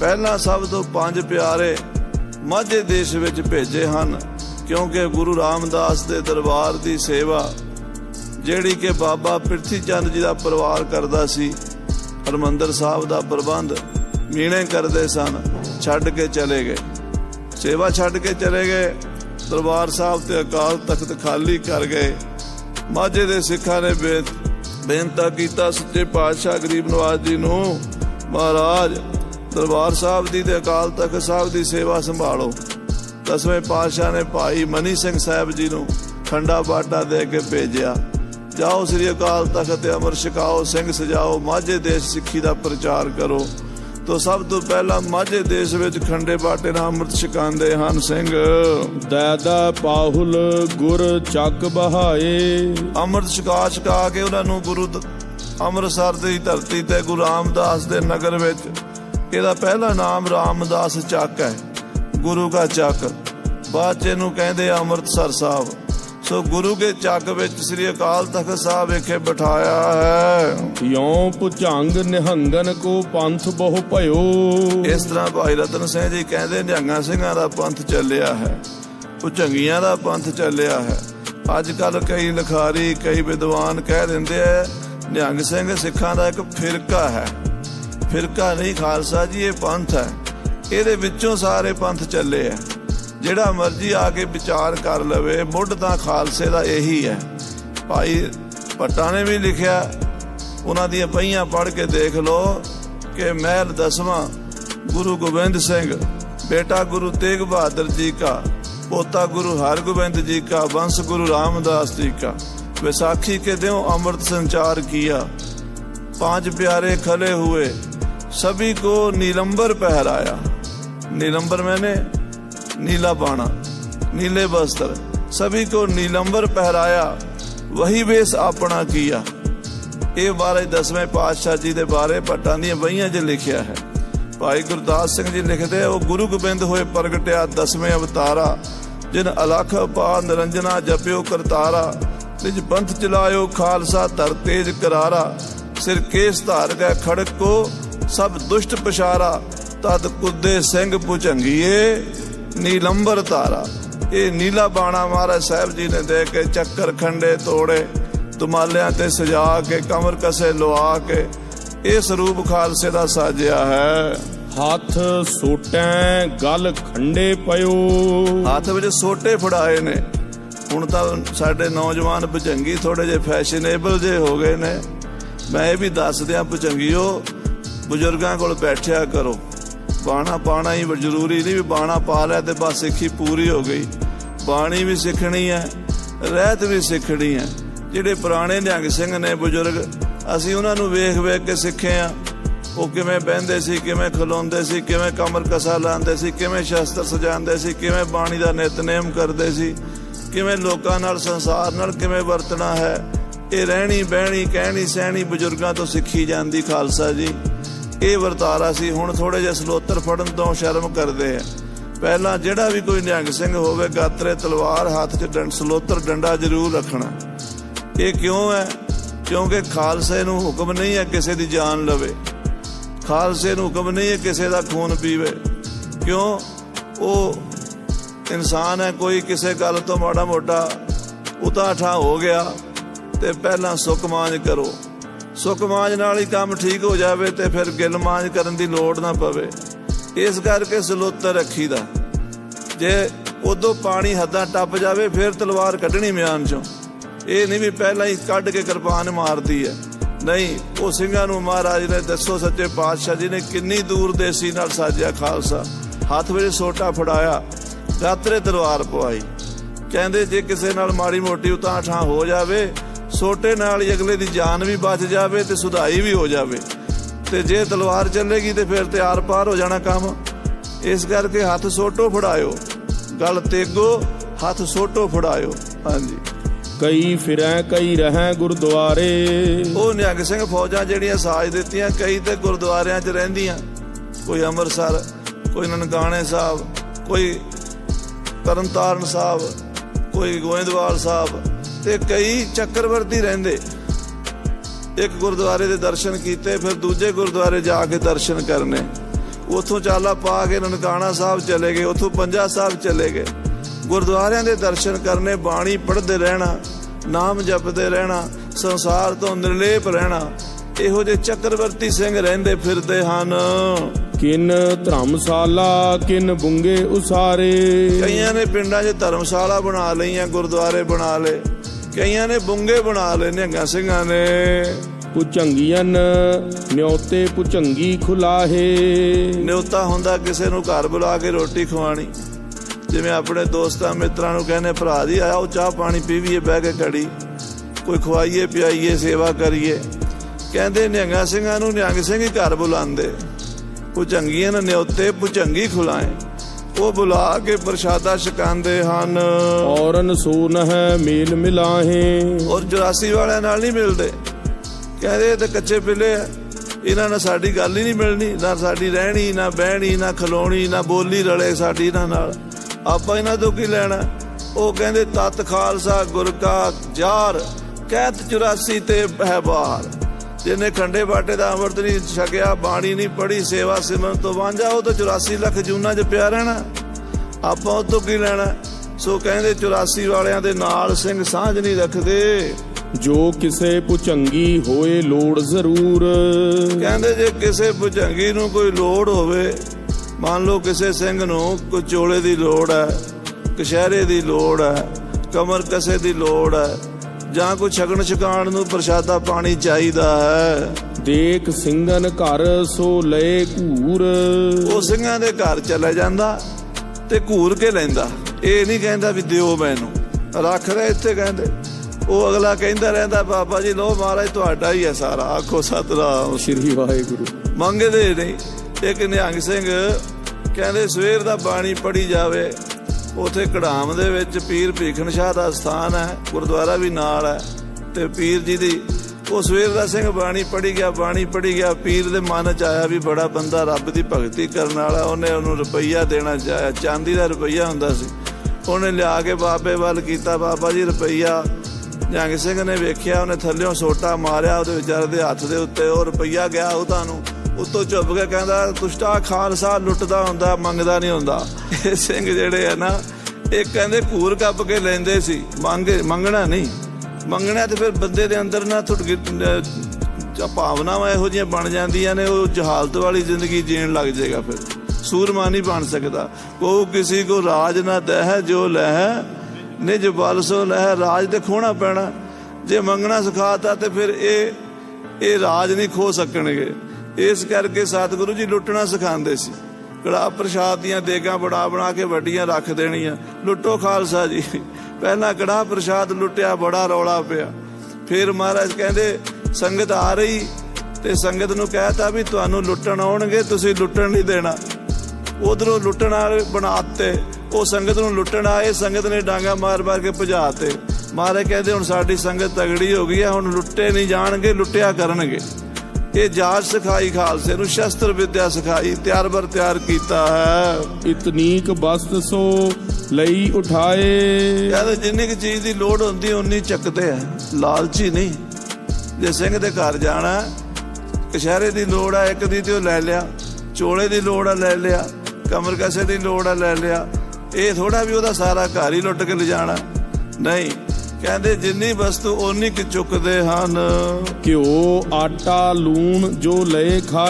ਪਹਿਲਾਂ ਸਭ ਤੋਂ ਪੰਜ ਪਿਆਰੇ ਮਾਝੇ ਦੇਸ਼ ਵਿੱਚ ਭੇਜੇ ਹਨ, ਕਿਉਂਕਿ ਗੁਰੂ ਰਾਮਦਾਸ ਦੇ ਦਰਬਾਰ ਦੀ ਸੇਵਾ, ਜਿਹੜੀ ਕਿ ਬਾਬਾ ਪ੍ਰਿਥੀ ਚੰਦ ਜੀ ਦਾ ਪਰਿਵਾਰ ਕਰਦਾ ਸੀ, ਹਰਮੰਦਰ ਸਾਹਿਬ ਦਾ ਪ੍ਰਬੰਧ ਮੀਣੇ ਕਰਦੇ ਸਨ, ਛੱਡ ਕੇ ਚਲੇ ਗਏ। ਸੇਵਾ ਛੱਡ ਕੇ ਚਲੇ ਗਏ, ਦਰਬਾਰ ਸਾਹਿਬ ਤੇ ਅਕਾਲ ਤਖਤ ਖਾਲੀ ਕਰ ਗਏ। ਮਾਝੇ ਦੇ ਸਿੱਖਾਂ ਨੇ ਬੇਨ- ਬੇਨਤਾ ਕੀਤਾ, ਸੱਚੇ ਪਾਤਸ਼ਾਹ ਗਰੀਬ ਨਵਾਜ ਜੀ ਨੂੰ, ਮਹਾਰਾਜ ਦਰਬਾਰ ਸਾਹਿਬ ਦੀ ਤੇ ਅਕਾਲ ਤਖਤ ਸਾਹਿਬ ਦੀ ਸੇਵਾ ਸੰਭਾਲੋ। ਦਸਵੇਂ ਪਾਤਸ਼ਾਹ ਨੇ ਭਾਈ ਮਨੀ ਸਿੰਘ ਸਾਹਿਬ ਜੀ ਨੂੰ ਖੰਡਾ ਬਾਟਾ ਦੇ ਕੇ ਭੇਜਿਆ। ਜਾਓ ਸ੍ਰੀ ਅਕਾਲ ਤਖਤ ਤੇ ਅਮਰ ਛਕਾਓ ਸਿੰਘ ਸਜਾਓ ਮਾਝੇ ਦੇਸ਼ ਸਿੱਖੀ ਦਾ ਪ੍ਰਚਾਰ ਕਰੋ। ਤੋਂ ਸਭ ਤੋਂ ਪਹਿਲਾਂ ਮਾਝੇ ਦੇਸ਼ ਵਿੱਚ ਖੰਡੇ ਬਾਟੇ ਨਾਲ ਅੰਮ੍ਰਿਤ ਛਕਾਉਂਦੇ ਹਨ ਸਿੰਘ। ਦੈਦਾ ਪਾਹੁਲ ਗੁਰ ਚੱਕ ਬਹਾਏ। ਅੰਮ੍ਰਿਤ ਛਕਾ ਛਕਾ ਕੇ ਉਹਨਾਂ ਨੂੰ ਗੁਰੂ ਅੰਮ੍ਰਿਤਸਰ ਦੀ ਧਰਤੀ ਤੇ ਗੁਰੂ ਰਾਮਦਾਸ ਦੇ ਨਗਰ ਵਿੱਚ ਇਹਦਾ ਪਹਿਲਾ ਨਾਮ ਰਾਮਦਾਸ ਚੱਕ ਹੈ ਗੁਰੂ ਦਾ ਚੱਕ। ਬਾਅਦ ਚ ਇਹਨੂੰ ਕਹਿੰਦੇ ਅੰਮ੍ਰਿਤਸਰ ਸਾਹਿਬ। ਸੋ ਗੁਰੂ ਕੇ ਚੱਕ ਵਿੱਚ ਸ੍ਰੀ ਅਕਾਲ ਤਖਤ ਸਾਹਿਬ ਵਿਖੇ ਬਿਠਾਇਆ ਹੈ। ਯੋਂ ਭੁਜੰਗ ਨਿਹੰਗਨ ਕੋ ਪੰਥ ਬਹੁ ਭਇਓ। ਇਸ ਤਰ੍ਹਾਂ ਭਾਈ ਰਤਨ ਸਿੰਘ ਜੀ ਕਹਿੰਦੇ ਨਿਹੰਗਾਂ ਸਿੰਘਾਂ ਦਾ ਪੰਥ ਚੱਲਿਆ ਹੈ ਭੁਜੰਗੀਆਂ ਦਾ ਪੰਥ ਚੱਲਿਆ ਹੈ। ਅੱਜ ਕੱਲ ਕਈ ਲਿਖਾਰੀ ਕਈ ਵਿਦਵਾਨ ਕਹਿ ਦਿੰਦੇ ਆ ਨਿਹੰਗ ਸਿੰਘ ਸਿੱਖਾਂ ਦਾ ਇੱਕ ਫਿਰਕਾ ਹੈ। ਫਿਰਕਾ ਨਹੀਂ ਖਾਲਸਾ ਜੀ, ਇਹ ਪੰਥ ਹੈ। ਇਹਦੇ ਵਿੱਚੋਂ ਸਾਰੇ ਪੰਥ ਚੱਲੇ ਆ ਜਿਹੜਾ ਮਰਜ਼ੀ ਆ ਕੇ ਵਿਚਾਰ ਕਰ ਲਵੇ, ਮੁੱਢ ਤਾਂ ਖਾਲਸੇ ਦਾ ਇਹੀ ਹੈ। ਭਾਈ ਪੱਟਾ ਨੇ ਵੀ ਲਿਖਿਆ, ਉਹਨਾਂ ਦੀਆਂ ਪਹੀਆਂ ਪੜ ਕੇ ਦੇਖ ਲਓ ਕਿ ਮਹਿਲ ਦਸਵਾਂ, ਗੁਰੂ ਗੋਬਿੰਦ ਸਿੰਘ, ਬੇਟਾ ਗੁਰੂ ਤੇਗ ਬਹਾਦਰ ਜੀ ਦਾ ਪੋਤਾ ਗੁਰੂ ਹਰਗੋਬਿੰਦ ਜੀ ਦਾ ਵੰਸ਼ ਗੁਰੂ ਰਾਮਦਾਸ ਜੀ ਦਾ ਵਿਸਾਖੀ ਕੇ ਦਿਓ ਅੰਮ੍ਰਿਤ ਸੰਚਾਰ ਕੀਆ। पांच प्यारे खले हुए सभी को नीलंबर पहराया नीलंबर मैंने नीला बाणा नीले वस्त्र सभी को नीलंबर पहराया वही वेश अपना किया ਇਹ ਬਾਰੇ ਦਸਵੇਂ ਪਾਤਸ਼ਾਹ ਜੀ ਦੇ ਬਾਰੇ ਪੱਟਾਂ ਦੀਆਂ ਬਈਆਂ 'ਚ ਲਿਖਿਆ ਹੈ ਭਾਈ ਗੁਰਦਾਸ ਸਿੰਘ ਜੀ ਲਿਖਦੇ ਆ, ਉਹ ਗੁਰੂ ਗੋਬਿੰਦ ਹੋਏ ਪ੍ਰਗਟਿਆ ਦਸਵੇਂ ਅਵਤਾਰਾ ਜਿਨ ਅਲਖ ਅਪਾਰ ਨਿਰੰਜਨਾ ਜਪਿਓ ਕਰਤਾਰਾ ਨਿਜ ਪੰਥ ਚਲਾਇਓ ਖਾਲਸਾ ਧਰ ਤੇਜ ਕਰਾਰਾ ਸਿਰ ਕੇਸ ਧਾਰ ਗਏ ਖੜਕ ਕੋ ਸਭ ਦੁਸ਼ਟ ਪਛਾਰਾ ਤਦ ਕੁੱਦੇ ਸਿੰਘ ਪੁਚੰਗੀਏ ਨੀਲੰਬਰ ਧਾਰਾ। ਇਹ ਨੀਲਾ ਬਾਣਾ ਮਹਾਰਾਜ ਸਾਹਿਬ ਜੀ ਨੇ ਦੇ ਕੇ ਚੱਕਰ ਖੰਡੇ ਤੋੜੇ ਤੁਮਾਲਿਆਂ ਤੇ ਸਜਾ ਕੇ ਕਮਰ ਕਸੇ ਲਵਾ ਕੇ। ਇਹ ਸਰੂਪ ਖਾਲਸੇ ਦਾ ਸਾਜਿਆ ਹੈ। ਹੱਥ ਸੋਟੈ ਗਲ ਖੰਡੇ ਪਇਓ। ਹੱਥ ਵਿੱਚ ਸੋਟੇ ਫੜਾਏ ਨੇ। ਹੁਣ ਤਾਂ ਸਾਡੇ ਨੌਜਵਾਨ ਭਜੰਗੀ ਥੋੜੇ ਜਿਹੇ ਫੈਸ਼ਨੇਬਲ ਜੇ ਹੋ ਗਏ ਨੇ। ਮੈਂ ਇਹ ਵੀ ਦੱਸ ਦਿਆਂ ਭਜੰਗੀਓ ਬਜ਼ੁਰਗਾਂ ਕੋਲ ਬੈਠਿਆ ਕਰੋ। ਬਾਣਾ ਪਾਣਾ ਹੀ ਜ਼ਰੂਰੀ ਨਹੀਂ ਵੀ ਬਾਣਾ ਪਾ ਲਿਆ ਤੇ ਬਸ ਸਿੱਖੀ ਪੂਰੀ ਹੋ ਗਈ। ਬਾਣੀ ਵੀ ਸਿੱਖਣੀ ਹੈ, ਰਹਿਤ ਵੀ ਸਿੱਖਣੀ ਹੈ। ਜਿਹੜੇ ਪੁਰਾਣੇ ਨਿਹੰਗ ਸਿੰਘ ਨੇ ਬਜ਼ੁਰਗ, ਅਸੀਂ ਉਹਨਾਂ ਨੂੰ ਵੇਖ ਵੇਖ ਕੇ ਸਿੱਖੇ ਆ ਉਹ ਕਿਵੇਂ ਬਹਿੰਦੇ ਸੀ, ਕਿਵੇਂ ਖਲੋਂਦੇ ਸੀ, ਕਿਵੇਂ ਕਮਰ ਕਸਾ ਲਾਉਂਦੇ ਸੀ, ਕਿਵੇਂ ਸ਼ਸਤਰ ਸਜਾਉਂਦੇ ਸੀ, ਕਿਵੇਂ ਬਾਣੀ ਦਾ ਨਿਤਨੇਮ ਕਰਦੇ ਸੀ, ਕਿਵੇਂ ਲੋਕਾਂ ਨਾਲ ਸੰਸਾਰ ਨਾਲ ਕਿਵੇਂ ਵਰਤਣਾ ਹੈ। ਇਹ ਰਹਿਣੀ ਬਹਿਣੀ, ਕਹਿਣੀ ਸਹਿਣੀ ਬਜ਼ੁਰਗਾਂ ਤੋਂ ਸਿੱਖੀ ਜਾਂਦੀ ਖਾਲਸਾ ਜੀ। ਇਹ ਵਰਤਾਰਾ ਸੀ, ਹੁਣ ਥੋੜੇ ਜਿਹਾ ਸਲੋਤਰ ਫੜਨ ਤੋਂ ਸ਼ਰਮ ਕਰਦੇ ਆ। ਪਹਿਲਾਂ ਜਿਹੜਾ ਵੀ ਕੋਈ ਨਿਹੰਗ ਸਿੰਘ ਹੋਵੇ, ਗਾਤਰੇ ਤਲਵਾਰ ਹੱਥ 'ਚ ਡੰਡ, ਸਲੋਤਰ ਡੰਡਾ ਜ਼ਰੂਰ ਰੱਖਣਾ। ਇਹ ਕਿਉਂ ਹੈ? ਕਿਉਂਕਿ ਖਾਲਸੇ ਨੂੰ ਹੁਕਮ ਨਹੀਂ ਹੈ ਕਿਸੇ ਦੀ ਜਾਨ ਲਵੇ। ਖਾਲਸੇ ਨੂੰ ਹੁਕਮ ਨਹੀਂ ਹੈ ਕਿਸੇ ਦਾ ਖੂਨ ਪੀਵੇ। ਕਿਉਂ? ਉਹ ਇਨਸਾਨ ਹੈ, ਕੋਈ ਕਿਸੇ ਗੱਲ ਤੋਂ ਮਾੜਾ ਮੋਟਾ ਉਤਾਠਾ ਹੋ ਗਿਆ। ਤੇ ਪਹਿਲਾਂ ਸੁੱਕ ਮਾਂਜ ਕਰੋ। ਸੁੱਕ ਮਾਂਜ ਨਾਲ ਹੀ ਕੰਮ ਠੀਕ ਹੋ ਜਾਵੇ ਤੇ ਫਿਰ ਗਿਲ ਮਾਂਜ ਕਰਨ ਦੀ ਲੋੜ ਨਾ ਪਵੇ। ਇਸ ਕਰਕੇ ਸਲੋਤਰ ਰੱਖੀਦਾ। ਜੇ ਉਦੋਂ ਪਾਣੀ ਹੱਦਾਂ ਟੱਪ ਜਾਵੇ, ਫਿਰ ਤਲਵਾਰ ਕੱਢਣੀ ਮਿਆਨ ਚੋਂ। ਇਹ ਨਹੀਂ ਵੀ ਪਹਿਲਾਂ ਹੀ ਕੱਢ ਕੇ ਕਿਰਪਾਨ ਮਾਰਦੀ ਹੈ। ਨਹੀਂ, ਉਹ ਸਿੰਘਾਂ ਨੂੰ ਮਹਾਰਾਜ ਨੇ ਦੱਸੋ, ਸੱਚੇ ਪਾਤਸ਼ਾਹ ਜੀ ਨੇ ਕਿੰਨੀ ਦੂਰ ਦੇਸੀ ਨਾਲ ਸਾਜਿਆ ਖਾਲਸਾ। ਹੱਥ ਵਿੱਚ ਸੋਟਾ ਫੜਾਇਆ ਗਾਤਰੇ ਤਲਵਾਰ ਪਵਾਈ। ਕਹਿੰਦੇ ਜੇ ਕਿਸੇ ਨਾਲ ਮਾੜੀ ਮੋਟੀ ਉਤਾਂ ਠਾਂ ਹੋ ਜਾਵੇ ਸੋਟੇ ਨਾਲ ਹੀ ਅਗਲੇ ਦੀ ਜਾਨ ਵੀ ਬਚ ਜਾਵੇ ਤੇ ਸੁਧਾਈ ਵੀ ਹੋ ਜਾਵੇ। ਤੇ ਜੇ ਤਲਵਾਰ ਚੱਲੇਗੀ ਤੇ ਫਿਰ ਤੇ ਆਰ ਪਾਰ ਹੋ ਜਾਣਾ ਕੰਮ। ਇਸ ਕਰਕੇ ਹੱਥ ਸੋਟੋ ਫੜਾਇਓ। ਗੱਲ ਤੇਗੋ ਹੱਥ ਸੋਟੋ ਫੜਾਇਓ। ਹਾਂਜੀ। ਕਈ ਫਿਰੈ ਕਈ ਰਹਿ ਗੁਰਦੁਆਰੇ। ਉਹ ਨਿਹੰਗ ਸਿੰਘ ਫੌਜਾਂ ਜਿਹੜੀਆਂ ਸਾਜ ਦਿੱਤੀਆਂ ਕਈ ਤੇ ਗੁਰਦੁਆਰਿਆਂ 'ਚ ਰਹਿੰਦੀਆਂ। ਕੋਈ ਅੰਮ੍ਰਿਤਸਰ ਕੋਈ ਨਨਕਾਣੇ ਸਾਹਿਬ ਕੋਈ ਤਰਨਤਾਰਨ ਸਾਹਿਬ ਕੋਈ ਗੋਇੰਦਵਾਲ ਸਾਹਿਬ ਤੇ ਕਈ ਚੱਕਰਵਰਤੀ ਰਹਿੰਦੇ। ਇੱਕ ਗੁਰਦੁਆਰੇ ਦੇ ਦਰਸ਼ਨ ਕੀਤੇ ਫਿਰ ਦੂਜੇ ਗੁਰਦੁਆਰੇ ਜਾ ਕੇ ਦਰਸ਼ਨ ਕਰਨੇ। ਉਥੋਂ ਚਾਲਾ ਪਾ ਕੇ ਨਨਕਾਣਾ ਸਾਹਿਬ ਚਲੇ ਗਏ ਉਥੋਂ ਪੰਜਾ ਸਾਹਿਬ ਚਲੇ ਗਏ। ਗੁਰਦੁਆਰਿਆਂ ਦੇ ਦਰਸ਼ਨ ਕਰਨੇ ਬਾਣੀ ਪੜ੍ਹਦੇ ਰਹਿਣਾ ਨਾਮ ਜਪਦੇ ਰਹਿਣਾ ਸੰਸਾਰ ਤੋਂ ਨਿਰਲੇਪ ਰਹਿਣਾ ਇਹੋ ਜਿਹੇ ਚੱਕਰਵਰਤੀ ਸਿੰਘ ਰਹਿੰਦੇ ਫਿਰਦੇ ਹਨ। ਕਿਨ ਧਰਮਸ਼ਾਲਾ ਕਿਨ ਬੁੰਗੇ ਉਸਾਰੇ। ਕਈਆਂ ਨੇ ਪਿੰਡਾਂ 'ਚ ਧਰਮਸ਼ਾਲਾ ਬਣਾ ਲਈਆਂ ਗੁਰਦੁਆਰੇ ਬਣਾ ਲਏ। ਕਈਆਂ ਨੇ ਬੁੰਗੇ ਬਣਾ ਲਏ ਨਿਹੰਗਾਂ ਸਿੰਘਾਂ ਨੇ। ਪੁਚੰਗੀਆਂ ਨਿਉਤੇ ਪੁਚੰਗੀ ਖੁਲਾਹੇ। ਨਿਉਤਾ ਹੁੰਦਾ ਕਿਸੇ ਨੂੰ ਘਰ ਬੁਲਾ ਕੇ ਰੋਟੀ ਖਵਾਣੀ ਜਿਵੇਂ ਆਪਣੇ ਦੋਸਤਾਂ ਮਿੱਤਰਾਂ ਨੂੰ ਕਹਿੰਦੇ ਭਰਾ ਜੀ ਆਓ ਚਾਹ ਪਾਣੀ ਪੀਵੀਏ ਬਹਿ ਕੇ ਘੜੀ। ਕੋਈ ਖਵਾਈਏ ਪਿਆਈਏ ਸੇਵਾ ਕਰੀਏ। ਕਹਿੰਦੇ ਨਿਹੰਗਾਂ ਸਿੰਘਾਂ ਨੂੰ ਨਿਹੰਗ ਸਿੰਘ ਹੀ ਘਰ ਬੁਲਾਉਂਦੇ। ਨੇ ਨਿਉਤੇ ਭੁਜੰਗੀ ਖੁਲਾਏ ਉਹ ਬੁਲਾ ਕੇ ਪ੍ਰਸ਼ਾਦਾ ਛਕਾਉਂਦੇ ਹਨ। ਔਰਨ ਸੋਨ ਹੈ ਮੇਲ ਮਿਲਾਹੇ। ਔਰ 84 ਵਾਲਿਆਂ ਨਾਲ ਨਹੀਂ ਮਿਲਦੇ। ਕਹਿੰਦੇ ਇਹ ਤਾਂ ਕੱਚੇ ਪਿੱਲੇ ਆ। ਇਹਨਾਂ ਨਾਲ ਸਾਡੀ ਗੱਲ ਹੀ ਨਹੀਂ ਮਿਲਣੀ। ਨਾ ਸਾਡੀ ਰਹਿਣੀ ਨਾ ਬਹਿਣੀ ਨਾ ਖਲੋਣੀ ਨਾ ਬੋਲੀ ਰਲੇ ਸਾਡੀ ਇਹਨਾਂ ਨਾਲ। ਆਪਾਂ ਇਹਨਾਂ ਤੋਂ ਕੀ ਲੈਣਾ? ਉਹ ਕਹਿੰਦੇ ਤਤ ਖਾਲਸਾ ਗੁਰ ਕਾ ਜਾਰ ਕਹਿਤ 84 ਤੇ ਹੈ ਬਾਹਰ। ਜਿਹਨੇ ਖੰਡੇ ਬਾਟੇ ਦਾ ਅੰਮ੍ਰਿਤ ਨਹੀਂ ਛਕਿਆ ਬਾਣੀ ਨਹੀਂ ਪੜੀ ਸੇਵਾ ਸਿਮਰਨ ਤੋਂ ਵਾਂਝਾ ਉਹ ਤਾਂ 84 ਲੱਖ ਜੂਨਾ 'ਚ ਪਿਆ ਰਹਿਣਾ। ਆਪਾਂ ਉਹ ਤੋਂ ਕੀ ਲੈਣਾ? ਸੋ ਕਹਿੰਦੇ 84 ਵਾਲਿਆਂ ਦੇ ਨਾਲ ਸਿੰਘ ਸਾਂਝ ਨਹੀਂ ਰੱਖਦੇ। ਜੋ ਕਿਸੇ ਪੁਚੰਗੀ ਹੋਏ ਲੋੜ ਜ਼ਰੂਰ। ਕਹਿੰਦੇ ਜੇ ਕਿਸੇ ਭੁਜੰਗੀ ਨੂੰ ਕੋਈ ਲੋੜ ਹੋਵੇ ਮੰਨ ਲਓ ਕਿਸੇ ਸਿੰਘ ਨੂੰ ਕੋਈ ਚੋਲੇ ਦੀ ਲੋੜ ਹੈ ਕਸ਼ਹਿਰੇ ਦੀ ਲੋੜ ਹੈ ਕਮਰ ਕਸੇ ਦੀ ਲੋੜ ਹੈ ਜਾਂ ਕੋਈ ਛਕਣ ਛਕਾਣ ਨੂੰ ਪ੍ਰਸ਼ਾਦਾ ਪਾਣੀ ਚਾਹੀਦਾ ਹੈ? ਦੇਖ ਸਿੰਘਨ ਘਰ ਸੋ ਲਏ ਘੂਰ। ਉਹ ਸਿੰਘਾਂ ਦੇ ਘਰ ਚਲਾ ਜਾਂਦਾ ਤੇ ਘੂਰ ਕੇ ਲੈਂਦਾ। ਇਹ ਨਹੀਂ ਕਹਿੰਦਾ ਵੀ ਦਿਓ ਮੈਨੂੰ। ਰੱਖ ਲੈ ਇੱਥੇ ਕਹਿੰਦੇ। ਉਹ ਅਗਲਾ ਕਹਿੰਦਾ ਰਹਿੰਦਾ ਬਾਬਾ ਜੀ ਲੋ ਮਹਾਰਾਜ ਤੁਹਾਡਾ ਹੀ ਹੈ ਸਾਰਾ। ਆਖੋ ਸਤਨਾਮ। ਸ਼੍ਰੀ ਵਾਹਿਗੁਰੂ। ਮੰਗਦੇ ਨਹੀਂ। ਇੱਕ ਨਿਹੰਗ ਸਿੰਘ ਕਹਿੰਦੇ ਸਵੇਰ ਦਾ ਬਾਣੀ ਪੜੀ ਜਾਵੇ। ਉਥੇ ਕੜਾਮ ਦੇ ਵਿੱਚ ਪੀਰ ਭੀਖਣ ਸ਼ਾਹ ਦਾ ਸਥਾਨ ਹੈ, ਗੁਰਦੁਆਰਾ ਵੀ ਨਾਲ ਹੈ ਤੇ ਪੀਰ ਜੀ ਦੀ, ਉਹ ਸਵੇਰ ਦਾ ਸਿੰਘ ਬਾਣੀ ਪੜੀ ਗਿਆ, ਬਾਣੀ ਪੜੀ ਗਿਆ, ਪੀਰ ਦੇ ਮਨ ਚ ਆਇਆ ਵੀ ਬੜਾ ਬੰਦਾ ਰੱਬ ਦੀ ਭਗਤੀ ਕਰਨ ਵਾਲਾ, ਉਹਨੇ ਉਹਨੂੰ ਰੁਪਈਆ ਦੇਣਾ ਚਾਹਿਆ, ਚਾਂਦੀ ਦਾ ਰੁਪਈਆ ਹੁੰਦਾ ਸੀ। ਉਹਨੇ ਲਿਆ ਕੇ ਬਾਬੇ ਵੱਲ ਕੀਤਾ, ਬਾਬਾ ਜੀ ਰੁਪਈਆ, ਜੰਗ ਸਿੰਘ ਨੇ ਵੇਖਿਆ, ਉਹਨੇ ਥੱਲਿਓਂ ਸੋਟਾ ਮਾਰਿਆ, ਉਹਦੇ ਵਿਚਾਰੇ ਦੇ ਹੱਥ ਦੇ ਉੱਤੇ ਉਹ ਰੁਪਈਆ ਗਿਆ ਉਹ ਤੁਹਾਨੂੰ। ਉਤੋਂ ਚੁੱਪ ਕੇ ਕਹਿੰਦਾ ਤੁਸ਼ਟਾ ਖਾਲਸਾ ਲੁੱਟਦਾ ਹੁੰਦਾ, ਮੰਗਦਾ ਨਹੀਂ ਹੁੰਦਾ। ਇਹ ਸਿੰਘ ਜਿਹੜੇ ਆ ਨਾ, ਇਹ ਕਹਿੰਦੇ ਘੂਰ ਕੱਪ ਕੇ ਲੈਂਦੇ ਸੀ। ਮੰਗੇ, ਮੰਗਣਾ ਨਹੀਂ। ਮੰਗਣਾ ਤੇ ਫਿਰ ਬੰਦੇ ਦੇ ਅੰਦਰ ਨਾ ਥੁੱਟ ਭਾਵਨਾਵਾਂ ਇਹੋ ਜਿਹੀਆਂ ਬਣ ਜਾਂਦੀਆਂ ਨੇ, ਉਹ ਜਹਾਲਤ ਵਾਲੀ ਜ਼ਿੰਦਗੀ ਜੀਣ ਲੱਗ ਜਾਏਗਾ ਫਿਰ। ਸੂਰਮਾ ਨਹੀਂ ਬਣ ਸਕਦਾ। ਕੋ ਕਿਸੇ ਕੋ ਰਾਜ ਨਾ ਦਹਿ, ਜੋ ਲਹਿ, ਨਿਜ ਬਲ ਸੋ ਲਹਿ। ਰਾਜ ਤੇ ਖੋਣਾ ਪੈਣਾ। ਜੇ ਮੰਗਣਾ ਸਿਖਾਤਾ ਤੇ ਫਿਰ ਇਹ ਇਹ ਰਾਜ ਨਹੀਂ ਖੋ ਸਕਣਗੇ। ਇਸ ਕਰਕੇ ਸਤਿਗੁਰੂ ਜੀ ਲੁੱਟਣਾ ਸਿਖਾਉਂਦੇ ਸੀ। ਕੜਾ ਪ੍ਰਸ਼ਾਦ ਦੀਆਂ ਦੇਗਾਂ ਬਣਾ ਬਣਾ ਕੇ ਵੱਡੀਆਂ ਰੱਖ ਦੇਣੀਆਂ। ਲੁੱਟੋ ਖਾਲਸਾ ਜੀ। ਪਹਿਲਾਂ ਕੜਾ ਪ੍ਰਸ਼ਾਦ ਲੁੱਟਿਆ, ਬੜਾ ਰੌਲਾ ਪਿਆ। ਫਿਰ ਮਹਾਰਾਜ ਕਹਿੰਦੇ, ਸੰਗਤ ਆ ਰਹੀ ਤੇ ਸੰਗਤ ਨੂੰ ਕਹਿਤਾ ਵੀ ਤੁਹਾਨੂੰ ਲੁੱਟਣ ਆਉਣਗੇ, ਤੁਸੀਂ ਲੁੱਟਣ ਨਹੀਂ ਦੇਣਾ। ਉਧਰੋਂ ਲੁੱਟਣ ਵਾਲੇ ਬਣਾਤੇ ਉਹ ਸੰਗਤ ਨੂੰ ਲੁੱਟਣ ਆਏ, ਸੰਗਤ ਨੇ ਡਾਂਗਾ ਮਾਰ ਮਾਰ ਕੇ ਭਜਾਤੇ ਮਹਾਰਾਜ ਕਹਿੰਦੇ, ਹੁਣ ਸਾਡੀ ਸੰਗਤ ਤਗੜੀ ਹੋ ਗਈ ਹੈ, ਹੁਣ ਲੁੱਟੇ ਨਹੀਂ ਜਾਣਗੇ, ਲੁੱਟਿਆ ਕਰਨਗੇ। ਇਹ ਜਾਚ ਸਿਖਾਈ ਖਾਲਸੇ ਨੂੰ ਸ਼ਸਤਰ ਵਿਦਿਆ ਸਿਖਾਈ ਤਿਆਰ ਬਰ ਤਿਆਰ ਕੀਤਾ ਹੈ। ਇਤਨੀਕ ਬਸਤ ਸੋ ਲਈ ਉਠਾਏ। ਕਹਿੰਦੇ ਜਿੰਨੀ ਕੁ ਚੀਜ਼ ਦੀ ਲੋੜ ਹੁੰਦੀ ਉਨੀ ਚੱਕਦੇ ਆ। ਲਾਲਚੀ ਨਹੀਂ। ਜੇ ਸਿੰਘ ਦੇ ਘਰ ਜਾਣਾ ਕਸ਼ਹਿਰੇ ਦੀ ਲੋੜ ਆ ਇੱਕ ਦੀ ਤੇ ਉਹ ਲੈ ਲਿਆ। ਚੋਲੇ ਦੀ ਲੋੜ ਆ ਲੈ ਲਿਆ। ਕਮਰ ਕਸੇ ਦੀ ਲੋੜ ਆ ਲੈ ਲਿਆ। ਇਹ ਥੋੜਾ ਵੀ ਉਹਦਾ ਸਾਰਾ ਘਰ ਹੀ ਲੁੱਟ ਕੇ ਲਿਜਾਣਾ। ਨਹੀਂ ਕਹਿੰਦੇ ਜਿੰਨੀ ਵਸਤੂ ਓਨੀ ਕਿ ਚੁੱਕਦੇ ਹਨ। ਘਿਓ ਆਟਾ ਲੂਣ ਜੋ ਲਏ ਖਾ